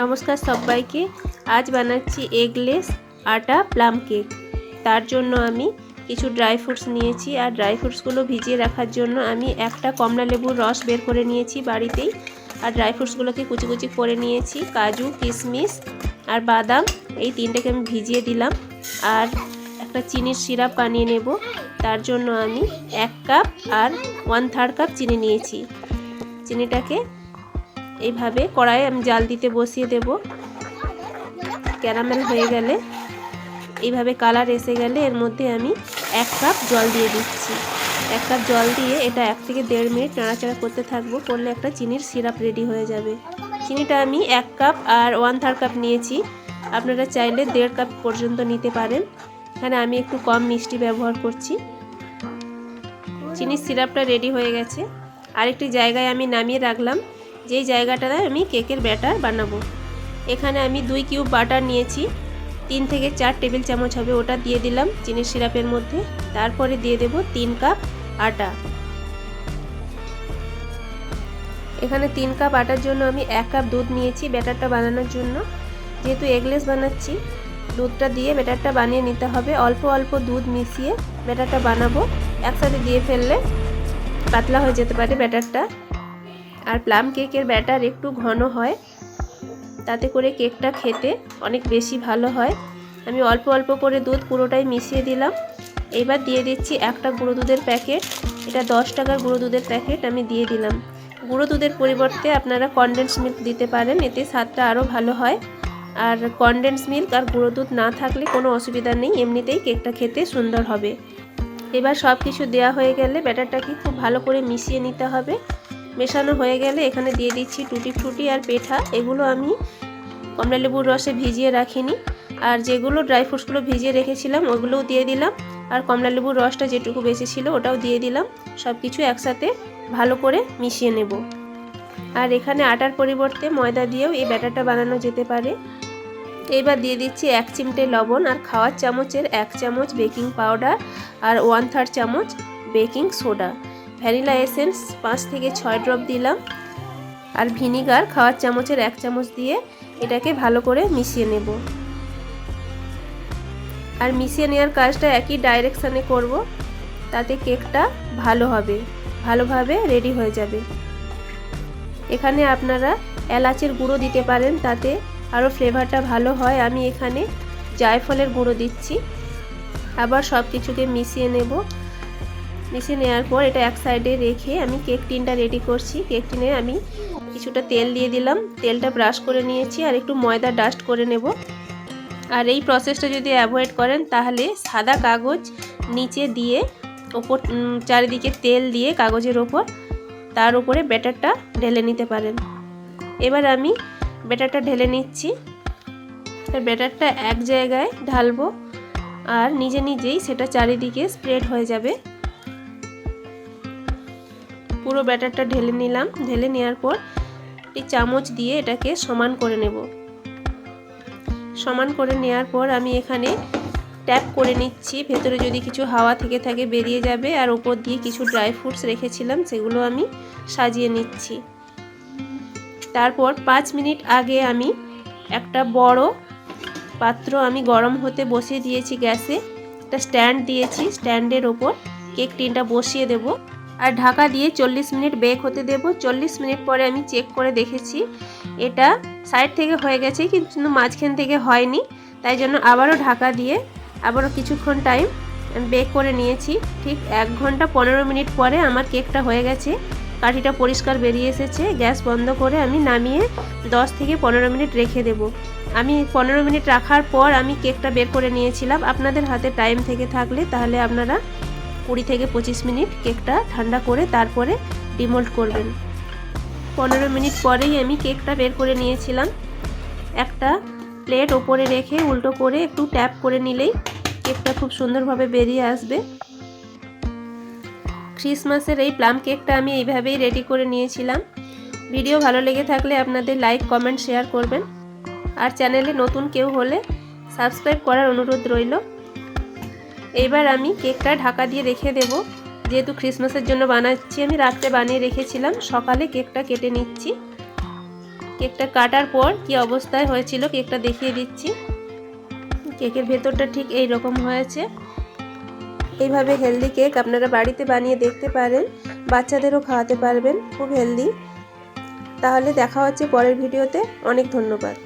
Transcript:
নমস্কার সবাইকে। আজ বানাচ্ছি এগলেস আটা প্লাম কেক তার জন্য আমি কিছু ড্রাই ফ্রুটস নিয়েছি আর ড্রাই ফ্রুটসগুলো ভিজিয়ে রাখার জন্য আমি একটা কমলা লেবুর রস বের করে নিয়েছি বাড়িতেই। আর ড্রাই ফ্রুটসগুলোকে কুচি কুচি করে নিয়েছি, কাজু, কিশমিশ আর বাদাম। এই তিনটাকে আমি ভিজিয়ে দিলাম। আর একটা চিনির সিরাপ বানিয়ে নেব। তার জন্য আমি এক কাপ আর ওয়ান থার্ড কাপ চিনি নিয়েছি। চিনিটাকে এইভাবে কড়াইয়ে আমি জাল দিতে বসিয়ে দেব। ক্যারামেল হয়ে গেলে এইভাবে কালার এসে গেলে এর মধ্যে আমি এক কাপ জল দিয়ে দিচ্ছি। এক কাপ জল দিয়ে এটা এক থেকে দেড় মিনিট নাড়াচাড়া করতে থাকব, করলে একটা চিনির সিরাপ রেডি হয়ে যাবে। চিনিটা আমি এক কাপ আর ওয়ান থার্ড কাপ নিয়েছি। আপনারা চাইলে দেড় কাপ পর্যন্ত নিতে পারেন। এখানে আমি একটু কম মিষ্টি ব্যবহার করছি। চিনির সিরাপটা রেডি হয়ে গেছে। আরেকটি জায়গায় আমি নামিয়ে রাখলাম। যেই জায়গাটাতে আমি কেকের ব্যাটার বানাবো। এখানে আমি দুই কিউব বাটার নিয়েছি। তিন থেকে চার টেবিল চামচ হবে, ওটা দিয়ে দিলাম চিনির সিরাপের মধ্যে। তারপরে দিয়ে দেব তিন কাপ আটা। এখানে তিন কাপ আটার জন্য আমি এক কাপ দুধ নিয়েছি ব্যাটারটা বানানোর জন্য। যেহেতু এগলেস বানাচ্ছি, দুধটা দিয়ে ব্যাটারটা বানিয়ে নিতে হবে। অল্প অল্প দুধ মিশিয়ে ব্যাটারটা বানাবো। একসাথে দিয়ে ফেললে পাতলা হয়ে যেতে পারে ব্যাটারটা। আর প্লাম কেকের ব্যাটার একটু ঘন হয়, তাতে করে কেকটা খেতে অনেক বেশি ভালো হয়। আমি অল্প অল্প করে দুধ পুরোটাই মিশিয়ে দিলাম। এবার দিয়ে দিচ্ছি একটা গুঁড়ো দুধের প্যাকেট। এটা দশ টাকার গুঁড়ো দুধের প্যাকেট আমি দিয়ে দিলাম। গুঁড়ো দুধের পরিবর্তে আপনারা কনডেন্স মিল্ক দিতে পারেন, এতে স্বাদটা আরও ভালো হয়। আর কনডেন্স মিল্ক আর গুঁড়ো দুধ না থাকলে কোনো অসুবিধা নেই, এমনিতেই কেকটা খেতে সুন্দর হবে। এবার সব কিছু দেওয়া হয়ে গেলে ব্যাটারটাকে খুব ভালো করে মিশিয়ে নিতে হবে। মেশানো হয়ে গেলে এখানে দিয়ে দিচ্ছি টুটি ফ্রুটি আর পেঠা। এগুলো আমি কমলা লেবুর রসে ভিজিয়ে রাখিনি। আর যেগুলো ড্রাই ফ্রুটসগুলো ভিজিয়ে রেখেছিলাম, ওগুলোও দিয়ে দিলাম। আর কমলা লেবুর রসটা যেটুকু বেশি ছিল, ওটাও দিয়ে দিলাম। সব কিছু একসাথে ভালো করে মিশিয়ে নেব। আর এখানে আটার পরিবর্তে ময়দা দিয়েও এই ব্যাটারটা বানানো যেতে পারে। এবার দিয়ে দিচ্ছি এক চিমটে লবণ আর খাওয়ার চামচের এক চামচ বেকিং পাউডার আর ওয়ান থার্ড চামচ বেকিং সোডা। ভ্যানিলা এসেন্স, পাঁচ থেকে ছয় ড্রপ দিলাম আর ভিনিগার খাওয়ার চামচের এক চামচ দিয়ে এটাকে ভালো করে মিশিয়ে নেব। আর মিশিয়ে নেওয়ার কাজটা একই ডাইরেকশানে করব, তাতে কেকটা ভালো হবে, ভালোভাবে রেডি হয়ে যাবে। এখানে আপনারা এলাচের গুঁড়ো দিতে পারেন, তাতে আরও ফ্লেভারটা ভালো হয়। আমি এখানে জায়ফলের গুঁড়ো দিচ্ছি। আবার সব কিছুকে মিশিয়ে নেব। মিশিয়ে নেওয়ার পর এটা এক সাইডে রেখে আমি কেক টিনটা রেডি করছি। কেক টিনে আমি কিছুটা তেল দিয়ে দিলাম। তেলটা ব্রাশ করে নিয়েছি আর একটু ময়দা ডাস্ট করে নেব। আর এই প্রসেসটা যদি অ্যাভয়েড করেন তাহলে সাদা কাগজ নিচে দিয়ে ওপর চারিদিকে তেল দিয়ে কাগজের ওপর তার উপরে ব্যাটারটা ঢেলে নিতে পারেন। এবার আমি ব্যাটারটা ঢেলে নিচ্ছি। ব্যাটারটা এক জায়গায় ঢালবো আর নিজে নিজেই সেটা চারিদিকে স্প্রেড হয়ে যাবে। পুরো ব্যাটারটা ঢেলে নিলাম। ঢেলে নেওয়ার পর একটি চামচ দিয়ে এটাকে সমান করে নেব। সমান করে নেওয়ার পর আমি এখানে ট্যাপ করে নিচ্ছি। ভেতরে যদি কিছু হাওয়া থেকে থাকে বেরিয়ে যাবে। আর ওপর দিয়ে কিছু ড্রাই ফ্রুটস রেখেছিলাম, সেগুলো আমি সাজিয়ে নিচ্ছি। তারপর পাঁচ মিনিট আগে আমি একটা বড় পাত্র আমি গরম হতে বসিয়ে দিয়েছি গ্যাসে। একটা স্ট্যান্ড দিয়েছি। স্ট্যান্ডের ওপর কেক টিনটা বসিয়ে দেব। আর ঢাকা দিয়ে চল্লিশ মিনিট বেক হতে দেব। চল্লিশ মিনিট পরে আমি চেক করে দেখেছি, এটা সাইড থেকে হয়ে গেছে, কিন্তু মাঝখান থেকে হয়নি। তাই জন্য আবারও ঢাকা দিয়ে আবারও কিছুক্ষণ টাইম বেক করে নিয়েছি। ঠিক এক ঘণ্টা পনেরো মিনিট পরে আমার কেকটা হয়ে গেছে। কাঠিটা পরিষ্কার বেরিয়ে এসেছে। গ্যাস বন্ধ করে আমি নামিয়ে 10 থেকে পনেরো মিনিট রেখে দেব। আমি পনেরো মিনিট রাখার পর আমি কেকটা বের করে নিয়েছিলাম। আপনাদের হাতে টাইম থেকে থাকলে তাহলে আপনারা কুড়ি থেকে পঁচিশ মিনিট কেকটা ঠান্ডা করে তারপরে ডিমোল্ড করবেন। পনেরো মিনিট পরেই আমি কেকটা বের করে নিয়েছিলাম। একটা প্লেট ওপরে রেখে উল্টো করে একটু ট্যাপ করে নিলেই কেকটা খুব সুন্দরভাবে বেরিয়ে আসবে। ক্রিসমাসের এই প্লাম কেকটা আমি এইভাবেই রেডি করে নিয়েছিলাম। ভিডিও ভালো লেগে থাকলে আপনাদের লাইক, কমেন্ট, শেয়ার করবেন। আর চ্যানেলে নতুন কেউ হলে সাবস্ক্রাইব করার অনুরোধ রইল। এইবার আমি কেকটা ঢাকা দিয়ে রেখে দেব। যেহেতু ক্রিসমাসের জন্য বানাচ্ছি, আমি রাত্রে বানিয়ে রেখেছিলাম। সকালে কেকটা কেটে নিচ্ছি। কেকটা কাটার পর কি অবস্থায় হয়েছিল কেকটা দেখিয়ে দিচ্ছি। কেকের ভেতরটা ঠিক এই রকম হয়েছে। এইভাবে হেলদি কেক আপনারা বাড়িতে বানিয়ে দেখতে পারেন, বাচ্চাদেরও খাওয়াতে পারবেন, খুব হেলদি তাহলে দেখা হচ্ছে পরের ভিডিওতে। অনেক ধন্যবাদ।